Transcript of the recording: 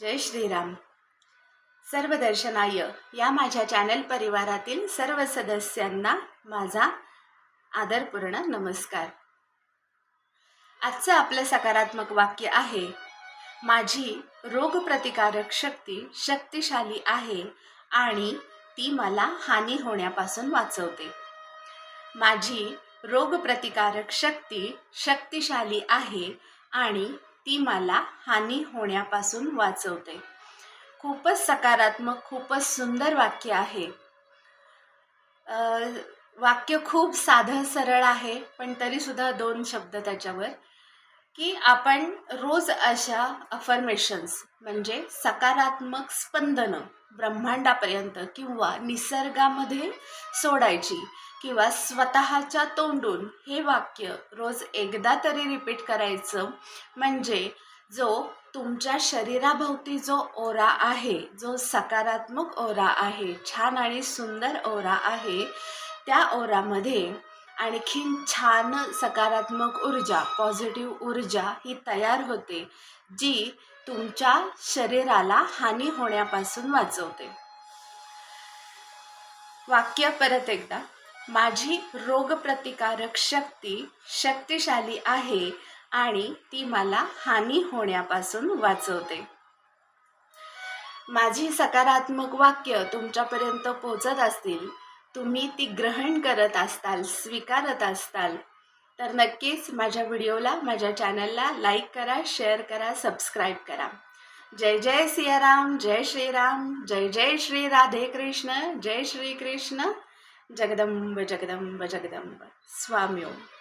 जय श्रीराम. सर्वदर्शनाय या माझ्या चॅनल परिवारातील सर्व सदस्यांना माझा आदरपूर्ण नमस्कार. आजचं आपलं सकारात्मक वाक्य आहे माझी रोगप्रतिकारक शक्ती शक्तिशाली आहे आणि ती मला हानी होण्यापासून वाचवते. माझी रोगप्रतिकारक शक्ती शक्तिशाली आहे आणि ती मला हानी होण्यापासून वाचवते. खूपच सकारात्मक खूपच सुंदर वाक्य आहे. वाक्य खूप साधं सरळ आहे पण तरीसुद्धा दोन शब्द त्याच्यावर की आपण रोज अशा अफर्मेशन्स म्हणजे सकारात्मक स्पंदनं ब्रह्मांडापर्यंत किंवा निसर्गामध्ये सोडायची किंवा स्वतःच्या तोंडून हे वाक्य रोज एकदा तरी रिपीट करायचं म्हणजे जो तुमच्या शरीराभोवती जो ओरा आहे जो सकारात्मक ओरा आहे छान आणि सुंदर ओरा आहे त्या ओरामध्ये आणखीन छान सकारात्मक ऊर्जा पॉझिटिव्ह ऊर्जा ही तयार होते जी तुमच्या शरीराला हानी होण्यापासून वाचवते. वाक्य परत एकदा. माझी रोगप्रतिकारक शक्ती शक्तिशाली आहे आणि ती मला हानी होण्यापासून वाचवते. माझी सकारात्मक वाक्य तुमच्यापर्यंत पोचत असतील तुम्ही ती ग्रहण करत असताल स्वीकारत असताल तर नक्कीच माझ्या व्हिडिओला माझ्या चॅनलला लाईक करा शेअर करा सबस्क्राईब करा. जय जय सियाराम जय श्रीराम जय जय श्री राधे कृष्ण जय श्री कृष्ण. जगदंब जगदंब जगदंब. स्वामी ओम.